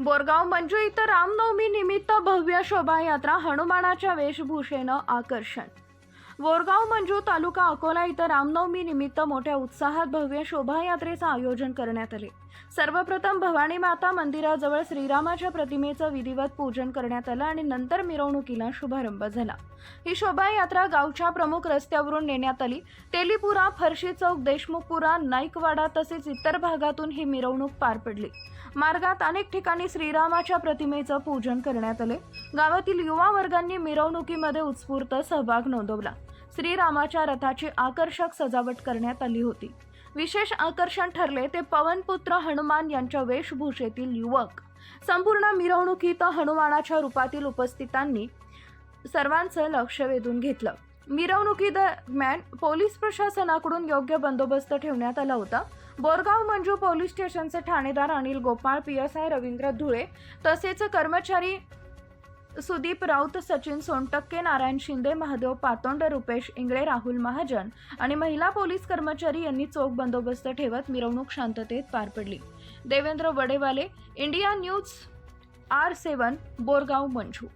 बोरगाव मंजू इथं रामनवमी निमित्त भव्य शोभायात्रा हनुमानाच्या वेशभूषेनं आकर्षण. बोरगाव मंजू तालुका अकोला इथं रामनवमी निमित्त मोठ्या उत्साहात भव्य शोभायात्रेचं आयोजन करण्यात आले. सर्वप्रथम भवानी माता मंदिराजवळ श्रीरामाच्या प्रतिमेचं विधिवत पूजन करण्यात आलं आणि नंतर मिरवणुकीला शुभारंभ झाला. ही शोभायात्रा गावच्या प्रमुख रस्त्यावरून नेण्यात आली. तेलीपुरा फरशी चौक देशमुखपुरा नाईकवाडा तसेच इतर भागातून ही मिरवणूक पार पडली. मार्गात अनेक ठिकाणी श्रीरामाच्या प्रतिमेचं पूजन करण्यात आले. गावातील युवा वर्गांनी मिरवणुकीमध्ये उत्स्फूर्त सहभाग नोंदवला. श्रीरामाच्या रथाची आकर्षक सजावट करण्यात आली होती. विशेष आकर्षण ठरले ते पवनपुत्र हनुमान यांच्या वेशभूषेतील युवक. संपूर्ण मिरवणुकीत हनुमानाच्या रूपातील उपस्थितांनी सर्वांचं लक्ष वेधून घेतलं. मिरवणुकीदरम्यान पोलीस प्रशासनाकडून योग्य बंदोबस्त ठेवण्यात आला होता. बोरगाव मंजू पोलीस स्टेशनचे ठाणेदार Anil Gopal P S I Ravindra Dhule तसेच कर्मचारी सुदीप राऊत सचिन सोनटक्के नारायण शिंदे महादेव पातोंड रुपेश इंगळे राहुल महाजन आणि महिला पोलीस कर्मचारी यांनी चोख बंदोबस्त ठेवत मिरवणूक शांततेत पार पडली. Devendra Wadewale India news R seven Borgaon Manju